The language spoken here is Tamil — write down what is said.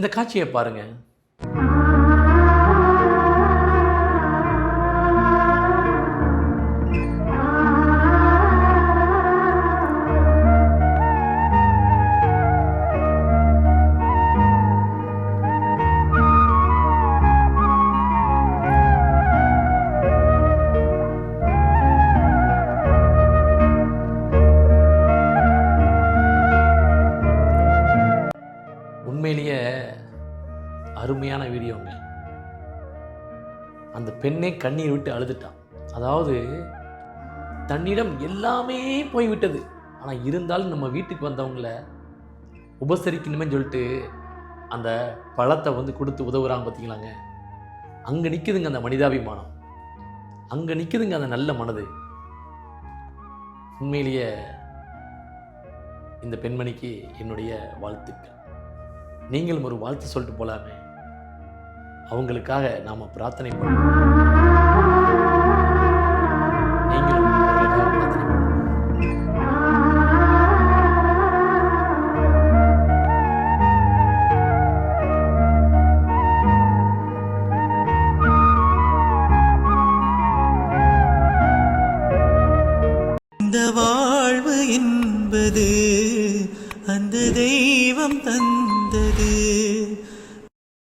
இந்த காட்சியை பாருங்கள் உண்மையிலேயே அருமையான வீடியோங்க அந்த பெண்ணே கண்ணீர் விட்டு அழுதுட்டான். அதாவது தன்னிடம் எல்லாமே போய்விட்டது. ஆனால் இருந்தாலும் நம்ம வீட்டுக்கு வந்தவங்கள உபசரிக்கணுமே சொல்லிட்டு அந்த பழத்தை வந்து கொடுத்து உதவுறாங்க பார்த்தீங்களாங்க அங்கே நிற்குதுங்க அந்த மனிதாபிமானம். அங்கே நிற்குதுங்க அந்த நல்ல மனது. உண்மையிலேயே இந்த பெண்மணிக்கு என்னுடைய வாழ்த்துக்கள். நீங்களும் ஒரு வாழ்த்து சொல்லிட்டு போகலாமே அவங்களுக்காக நாம பிரார்த்தனை பண்ணுவோம் நீங்களும் பிரார்த்தனை இந்த வாழ்வு என்பது அந்த தெய்வம் தந்தது.